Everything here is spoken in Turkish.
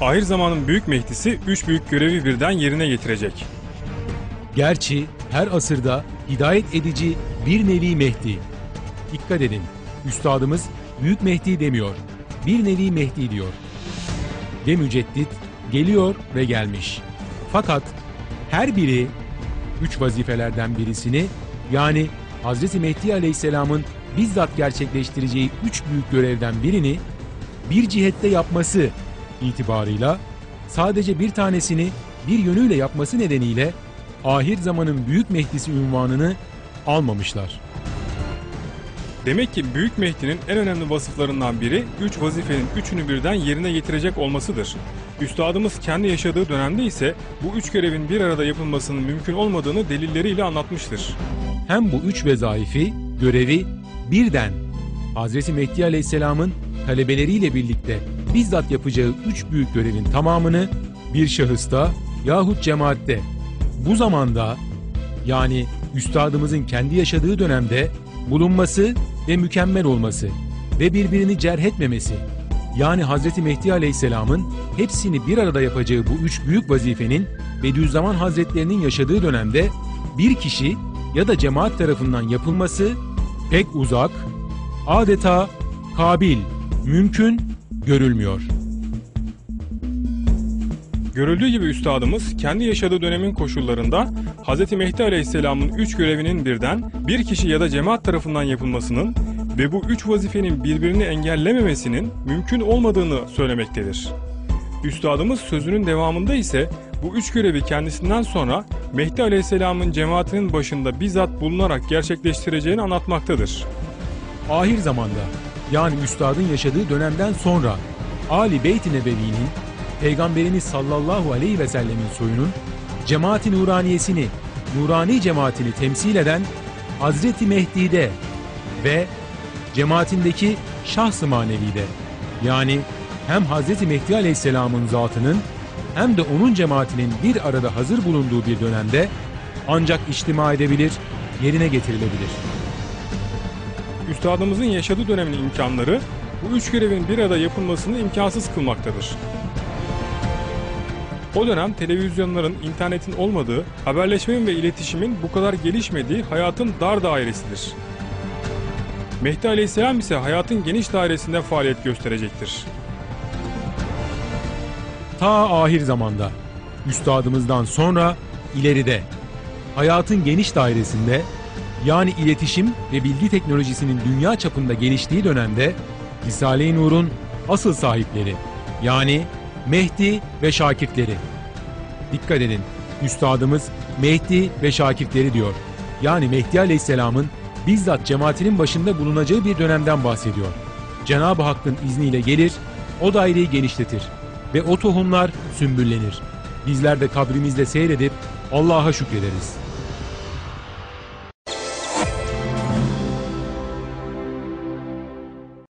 ahir zamanın büyük Mehdisi üç büyük görevi birden yerine getirecek. Gerçi her asırda hidayet edici bir nevi Mehdi. Dikkat edin, üstadımız Büyük Mehdi demiyor, bir nevi Mehdi diyor. Ve müceddit geliyor ve gelmiş. Fakat her biri üç vazifelerden birisini yani Hz. Mehdi Aleyhisselam'ın bizzat gerçekleştireceği üç büyük görevden birini bir cihette yapması itibarıyla sadece bir tanesini bir yönüyle yapması nedeniyle ahir zamanın büyük Mehdisi ünvanını almamışlar. Demek ki Büyük Mehdi'nin en önemli vasıflarından biri üç vazifenin üçünü birden yerine getirecek olmasıdır. Üstadımız kendi yaşadığı dönemde ise bu üç görevin bir arada yapılmasının mümkün olmadığını delilleriyle anlatmıştır. Hem bu üç vezaifi, görevi birden Hz. Mehdi Aleyhisselam'ın talebeleriyle birlikte bizzat yapacağı üç büyük görevin tamamını bir şahısta yahut cemaatte bu zamanda yani üstadımızın kendi yaşadığı dönemde bulunması ve mükemmel olması ve birbirini cerh etmemesi yani Hz. Mehdi Aleyhisselam'ın hepsini bir arada yapacağı bu üç büyük vazifenin Bediüzzaman Hazretlerinin yaşadığı dönemde bir kişi ya da cemaat tarafından yapılması pek uzak, adeta kabil, mümkün görülmüyor. Görüldüğü gibi üstadımız kendi yaşadığı dönemin koşullarında Hz. Mehdi Aleyhisselam'ın üç görevinin birden bir kişi ya da cemaat tarafından yapılmasının ve bu üç vazifenin birbirini engellememesinin mümkün olmadığını söylemektedir. Üstadımız sözünün devamında ise bu üç görevi kendisinden sonra Mehdi Aleyhisselam'ın cemaatinin başında bizzat bulunarak gerçekleştireceğini anlatmaktadır. Ahir zamanda yani üstadın yaşadığı dönemden sonra Ali Beyt-i Nebevi'nin Peygamberimiz sallallahu aleyhi ve sellemin soyunun cemaati nuraniyesini, nurani cemaatini temsil eden Hazreti Mehdi'de ve cemaatindeki şahs-ı manevide yani hem Hazreti Mehdi Aleyhisselam'ın zatının hem de onun cemaatinin bir arada hazır bulunduğu bir dönemde ancak içtima edebilir, yerine getirilebilir. Üstadımızın yaşadığı dönemin imkanları bu üç görevin bir arada yapılmasını imkansız kılmaktadır. O dönem televizyonların, internetin olmadığı, haberleşmenin ve iletişimin bu kadar gelişmediği hayatın dar dairesidir. Mehdi Aleyhisselam ise hayatın geniş dairesinde faaliyet gösterecektir. Ta ahir zamanda, üstadımızdan sonra ileride, hayatın geniş dairesinde, yani iletişim ve bilgi teknolojisinin dünya çapında geliştiği dönemde, Risale-i Nur'un asıl sahipleri, yani Mehdi ve şakirtleri. Dikkat edin, üstadımız Mehdi ve şakirtleri diyor. Yani Mehdi Aleyhisselam'ın bizzat cemaatinin başında bulunacağı bir dönemden bahsediyor. Cenab-ı Hakk'ın izniyle gelir, o daireyi genişletir ve o tohumlar sümbüllenir. Bizler de kabrimizde seyredip Allah'a şükrederiz.